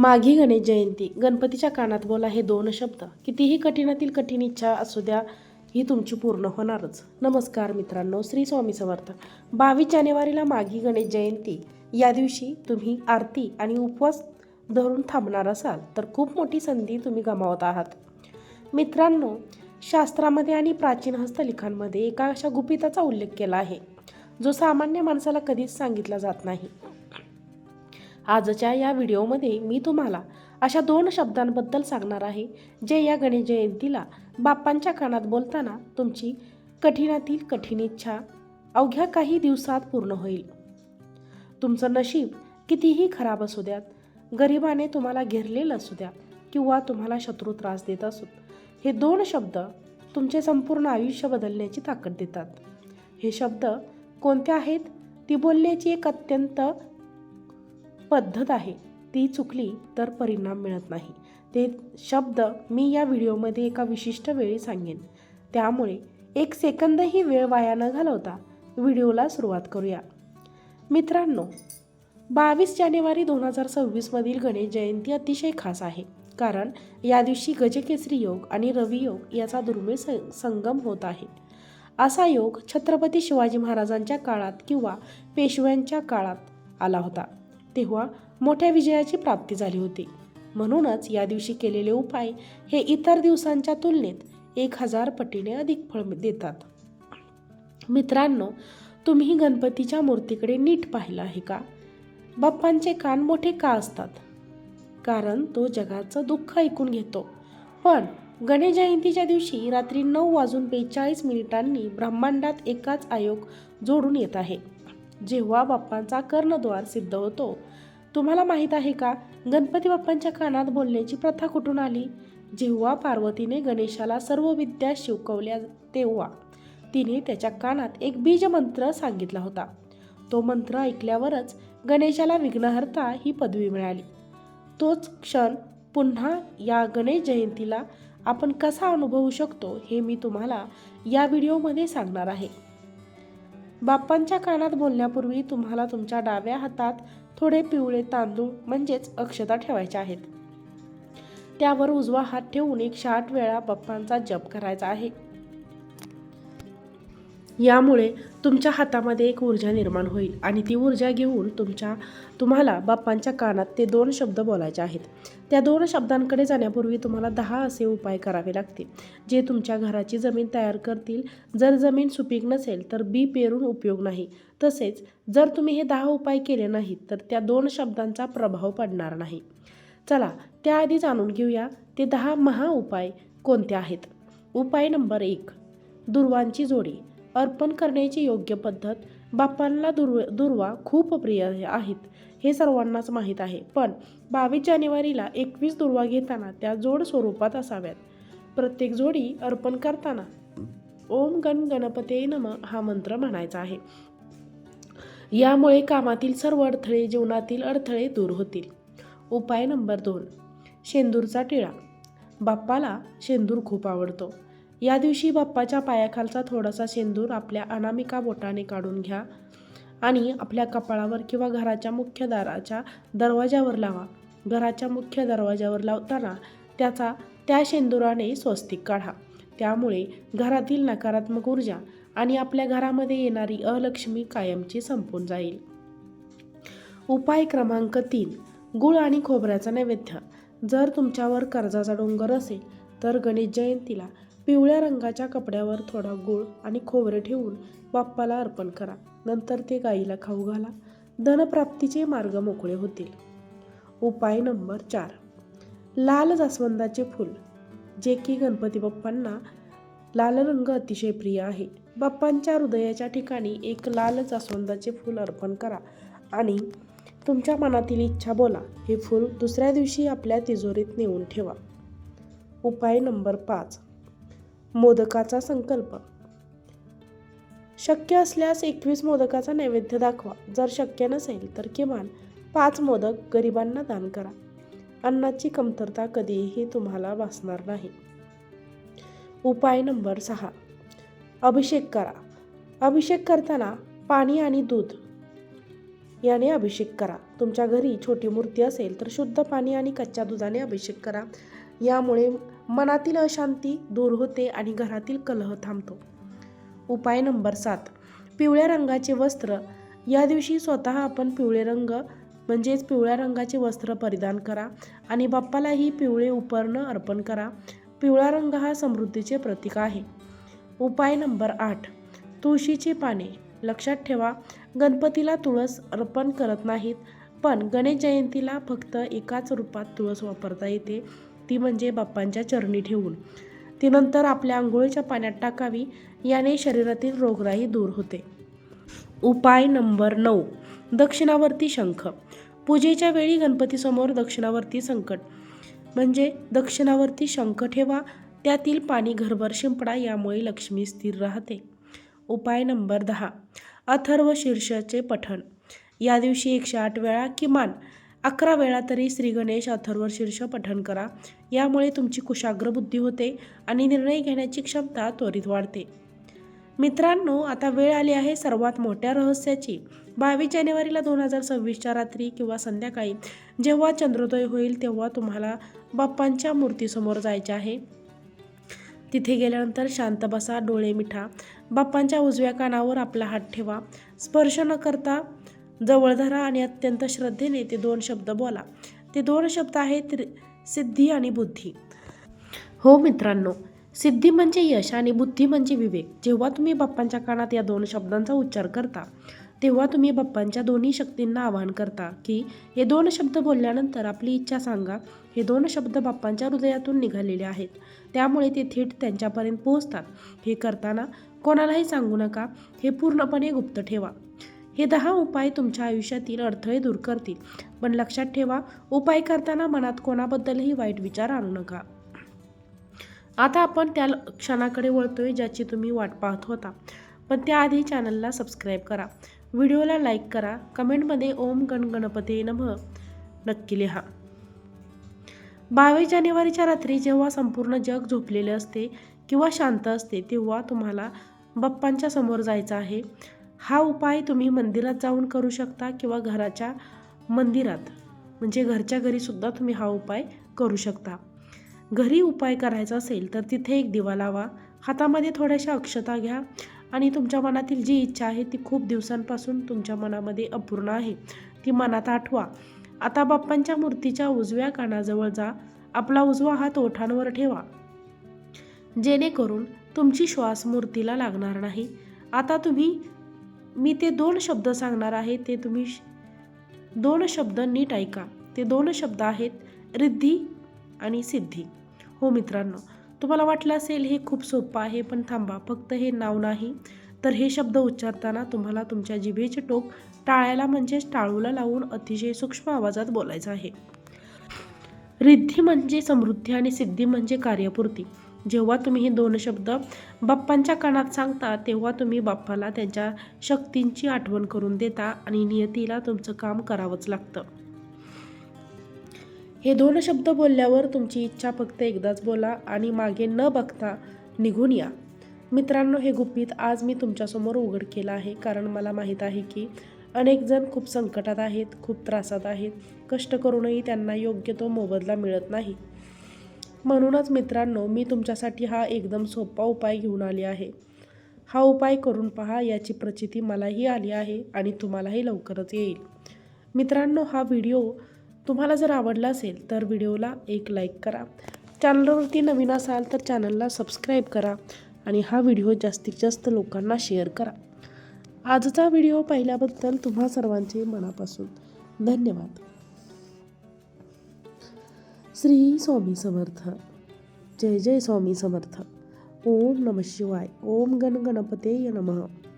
माघी गणेश जयंती गणपतीच्या कानात बोला हे दोन शब्द. कितीही कठीणातील कठीण इच्छा असू द्या ही तुमची पूर्ण होणारच. नमस्कार मित्रांनो श्री स्वामी समर्थ. बावीस जानेवारीला माघी गणेश जयंती. या दिवशी तुम्ही आरती आणि उपवास धरून थांबणार असाल तर खूप मोठी संधी तुम्ही गमावत आहात. मित्रांनो शास्त्रामध्ये आणि प्राचीन हस्तलिखांमध्ये एका अशा गुपिताचा उल्लेख केला आहे जो सामान्य माणसाला कधीच सांगितला जात नाही. आजच्या या व्हिडिओमध्ये मी तुम्हाला अशा दोन शब्दांबद्दल सांगणार आहे जे या गणेश जयंतीला बाप्पांच्या कानात बोलताना तुमची कठीणातील कठीण इच्छा अवघ्या काही दिवसात पूर्ण होईल. तुमचं नशीब कितीही खराब असू द्यात गरिबाने तुम्हाला घेरलेलं असू द्या किंवा तुम्हाला शत्रू त्रास देत असोत हे दोन शब्द तुमचे संपूर्ण आयुष्य बदलण्याची ताकद देतात. हे शब्द कोणते आहेत? ती बोलण्याची एक अत्यंत पद्धत आहे ती चुकली तर परिणाम मिळत नाही. ते शब्द मी या व्हिडिओमध्ये एका विशिष्ट वेळी सांगेन. त्यामुळे एक सेकंदही वेळ वाया न घालवता व्हिडिओला सुरुवात करूया. मित्रांनो बावीस जानेवारी दोन हजार सव्वीसमधील गणेश जयंती अतिशय खास आहे. कारण या दिवशी गजकेसरी योग आणि रवियोग याचा दुर्मिळ स संगम होत आहे. असा योग छत्रपती शिवाजी महाराजांच्या काळात किंवा पेशव्यांच्या काळात आला होता. तेव्हा मोठ्या विजयाची प्राप्ती झाली होती. म्हणूनच या दिवशी केलेले उपाय हे इतर दिवसांच्या तुलनेत एक हजार पटीने अधिक फळ देतात. मित्रांनो तुम्ही गणपतीच्या मूर्तीकडे नीट पाहिलं आहे का? बाप्पांचे कान मोठे का असतात? कारण तो जगाचं दुःख ऐकून घेतो. पण गणेश जयंतीच्या दिवशी रात्री नऊ वाजून बेचाळीस मिनिटांनी ब्रह्मांडात एकाच आयोग जोडून येत आहे. जेव्हा बाप्पांचा कर्णद्वार सिद्ध होतो. तुम्हाला माहीत आहे का गणपती बाप्पांच्या कानात बोलण्याची प्रथा कुठून आली? जेव्हा पार्वतीने गणेशाला सर्व विद्या शिकवल्या तेव्हा तिने त्याच्या कानात एक बीज मंत्र सांगितला होता. तो मंत्र ऐकल्यावरच गणेशाला विघ्नहर्ता ही पदवी मिळाली. तोच क्षण पुन्हा या गणेश जयंतीला आपण कसा अनुभवू शकतो हे मी तुम्हाला या व्हिडिओमध्ये सांगणार आहे. बाप्पांच्या कानात बोलण्यापूर्वी तुम्हाला तुमच्या डाव्या हातात थोडे पिवळे तांदूळ म्हणजेच अक्षता ठेवायच्या आहेत. त्यावर उजवा हात ठेवून एक शाट वेळा बाप्पांचा जप करायचा आहे. यामुळे तुमच्या हातामध्ये एक ऊर्जा निर्माण होईल आणि ती ऊर्जा घेऊन तुमच्या तुम्हाला बाप्पांच्या कानात ते दोन शब्द बोलायचे आहेत. त्या दोन शब्दांकडे जाण्यापूर्वी तुम्हाला दहा असे उपाय करावे लागतील. जे तुमच्या घराची जमीन तयार करतील. जर जमीन सुपीक नसेल तर बी पेरून उपयोग नाही. तसेच जर तुम्ही हे दहा उपाय केले नाहीत तर त्या दोन शब्दांचा प्रभाव पडणार नाही. चला त्याआधी जाणून घेऊया ते दहा महा उपाय कोणते आहेत. उपाय नंबर एक दुर्वांची जोडी. अर्पण करण्याची योग्य पद्धत बाप्पांना दुर्व दुर्वा खूप प्रिय आहेत हे सर्वांनाच माहीत आहे. पण बावीस जानेवारीला एकवीस दुर्वा घेताना त्या जोड स्वरूपात असाव्यात. प्रत्येक जोडी अर्पण करताना ओम गण गणपते नम हा मंत्र म्हणायचा आहे. यामुळे कामातील सर्व अडथळे जीवनातील अडथळे दूर होतील. उपाय नंबर दोन शेंदूरचा टिळा. बाप्पाला शेंदूर खूप आवडतो. या दिवशी बाप्पाच्या पायाखालचा थोडासा शेंदूर आपल्या अनामिका बोटाने काढून घ्या आणि आपल्या कपाळावर किंवा घराच्या मुख्य दाराच्या दरवाजावर लावा. घराच्या मुख्य दरवाजावर लावताना त्याचा त्या शेंदुराने स्वस्तिक काढा. त्यामुळे घरातील नकारात्मक ऊर्जा आणि आपल्या घरामध्ये येणारी अलक्ष्मी कायमची संपून जाईल. उपाय क्रमांक तीन. गुळ आणि खोबऱ्याचा नैवेद्य. जर तुमच्यावर कर्जाचा डोंगर असेल तर गणेश जयंतीला पिवळ्या रंगाच्या कपड्यावर थोडा गूळ आणि खोबरे ठेवून बाप्पाला अर्पण करा. नंतर ते गाईला खाऊ घाला. धनप्राप्तीचे मार्ग मोकळे होतील. उपाय नंबर चार. लाल जास्वंदाचे फूल. जे की गणपती बाप्पांना लाल रंग अतिशय प्रिय आहे. बाप्पांच्या हृदयाच्या ठिकाणी एक लाल जास्वंदाचे फूल अर्पण करा आणि तुमच्या मनातील इच्छा बोला. हे फूल दुसऱ्या दिवशी आपल्या तिजोरीत नेऊन ठेवा. उपाय नंबर पाच. मोदकाचा संकल्प. शक्य असल्यास एकवीस मोदकाचा नैवेद्य दाखवा. जर शक्य नसेल तर किमान पाच मोदक गरिबांना दान करा. अन्नाची कमतरता कधीही तुम्हाला भासणार नाही. उपाय नंबर सहा. अभिषेक करा. अभिषेक करताना पाणी आणि दूध याने अभिषेक करा. तुमच्या घरी छोटी मूर्ती असेल तर शुद्ध पाणी आणि कच्च्या दुधाने अभिषेक करा. यामुळे मनातील अशांती दूर होते आणि घरातील कलह थांबतो. उपाय नंबर सात. पिवळ्या रंगाचे वस्त्र. या दिवशी स्वतः आपण पिवळे रंग म्हणजेच पिवळ्या रंगाचे वस्त्र परिधान करा आणि बाप्पालाही पिवळे उपर्ण अर्पण करा. पिवळा रंग हा समृद्धीचे प्रतीक आहे. उपाय नंबर आठ. तुळशीची पाने. लक्षात ठेवा गणपतीला तुळस अर्पण करत नाहीत पण गणेश जयंतीला फक्त एकाच रूपात तुळस वापरता येते. ती म्हणजे बाप्पांच्या चरणी ठेवून. ती नंतर आपल्या आंघोळीच्या पाण्यात टाकावी याने शरीरातील रोगराई दूर होते. उपाय नंबर नऊ दक्षिणावर्ती शंख. पूजेच्या वेळी गणपतीसमोर दक्षिणावर्ती संकट. म्हणजे दक्षिणावर्ती शंख ठेवा त्यातील पाणी घरभर शिंपडा यामुळे लक्ष्मी स्थिर राहते. उपाय नंबर दहा अथर्व शीर्षाचे पठण. या दिवशी एकशे आठ वेळा किमान अकरा वेळा तरी श्री गणेश अथर्व शीर्ष पठण करा. यामुळे तुमची कुशाग्र बुद्धी होते आणि निर्णय घेण्याची क्षमता त्वरित वाढते. मित्रांनो आता वेळ आली आहे सर्वात मोठ्या रहस्याची. बावीस जानेवारीला दोन हजार सव्वीसच्या रात्री किंवा संध्याकाळी जेव्हा चंद्रोदय होईल तेव्हा तुम्हाला बाप्पांच्या मूर्तीसमोर जायचे आहे. तिथे गेल्यानंतर शांत बसा डोळे मिठा. बाप्पांच्या उजव्या कानावर आपला हात ठेवा. स्पर्श न करता जवळ धरा आणि अत्यंत श्रद्धेने ते दोन शब्द बोला. ते दोन शब्द आहेत सिद्धी आणि बुद्धी. हो मित्रांनो सिद्धी म्हणजे यश आणि बुद्धी म्हणजे विवेक. जेव्हा तुम्ही बाप्पांच्या कानात या दोन शब्दांचा उच्चार करता तेव्हा तुम्ही बाप्पांच्या दोन्ही शक्तींना आवाहन करता की हे दोन शब्द बोलल्यानंतर आपली इच्छा सांगा हे दोन शब्द बाप्पांच्या हृदयातून निघालेले आहेत. त्यामुळे ते थेट त्यांच्यापर्यंत पोहोचतात. हे करताना कोणालाही सांगू नका हे पूर्णपणे गुप्त ठेवा. हे दहा उपाय तुमच्या आयुष्यातील अडथळे दूर करतील. पण लक्षात ठेवा उपाय करताना मनात कोणाबद्दलही वाईट विचार आणू नका. आता आपण त्या क्षणाकडे वळतोय ज्याची तुम्ही वाट पाहत होता. पण त्याआधी चॅनलला सबस्क्राईब करा. व्हिडिओला लाईक करा. कमेंटमध्ये ओम गण गणपते नमः नक्की लिहा. बावीस जानेवारीच्या रात्री जेव्हा संपूर्ण जग झोपलेले असते किंवा शांत असते तेव्हा तुम्हाला बाप्पांच्या समोर जायचं आहे. हा उपाय तुम्ही मंदिरात जाऊन करू शकता किंवा घराच्या मंदिरात. म्हणजे घरच्या घरीसुद्धा तुम्ही हा उपाय करू शकता. घरी उपाय करायचा असेल तर तिथे एक दिवा लावा. हातामध्ये थोड्याशा अक्षता घ्या आणि तुमच्या मनातील जी इच्छा आहे ती खूप दिवसांपासून तुमच्या मनामध्ये अपूर्ण आहे. ती मनात आठवा. आता बाप्पांच्या मूर्तीच्या उजव्या कानाजवळ जा. आपला उजवा हात ओठांवर ठेवा. जेणेकरून तुमची श्वास मूर्तीला लागणार नाही. आता तुम्ही मी ते दोन शब्द सांगणार आहे ते तुम्ही श- दोन शब्द नीट ऐका. ते दोन शब्द आहेत रिद्धी आणि सिद्धी. हो मित्रांनो तुम्हाला वाटलं असेल हे खूप सोपं आहे पण थांबा फक्त हे नाव नाही. तर हे शब्द उच्चारताना तुम्हाला तुमच्या जिभेचे टोक टाळायला म्हणजेच टाळूला लावून अतिशय सूक्ष्म आवाजात बोलायचं आहे. रिद्धी म्हणजे समृद्धी आणि सिद्धी म्हणजे कार्यपूर्ती. जेव्हा तुम्ही हे दोन शब्द बाप्पांच्या कानात सांगता तेव्हा तुम्ही बाप्पाला त्यांच्या शक्तींची आठवण करून देता आणि नियतीला तुमचं काम करावंच लागतं. हे दोन शब्द बोलल्यावर तुमची इच्छा फक्त एकदाच बोला आणि मागे न बघता निघून या. मित्रांनो हे गुपित आज मी तुमच्यासमोर उघड केलं आहे कारण मला माहीत आहे की अनेक जण खूप संकटात आहेत खूप त्रासात आहेत. कष्ट करूनही त्यांना योग्य तो मोबदला मिळत नाही. म्हणूनच मित्रांनो मी तुमच्यासाठी हा एकदम सोपा उपाय घेऊन आले आहे. हा उपाय करून पहा याची प्रचिती मलाही आली आहे आणि तुम्हालाही लवकरच येईल. मित्रांनो हा व्हिडिओ तुम्हाला जर आवडला असेल तर व्हिडिओला एक लाईक करा. चॅनलवरती नवीन असाल तर चॅनलला सबस्क्राईब करा आणि हा व्हिडिओ जास्तीत जास्त लोकांना शेअर करा. आजचा व्हिडिओ पाहिल्याबद्दल तुम्हा सर्वांचे मनापासून धन्यवाद. श्री स्वामी समर्थ. जय जय स्वामी समर्थ. ओम नम शिवाय. ओम गण गणपते नमः.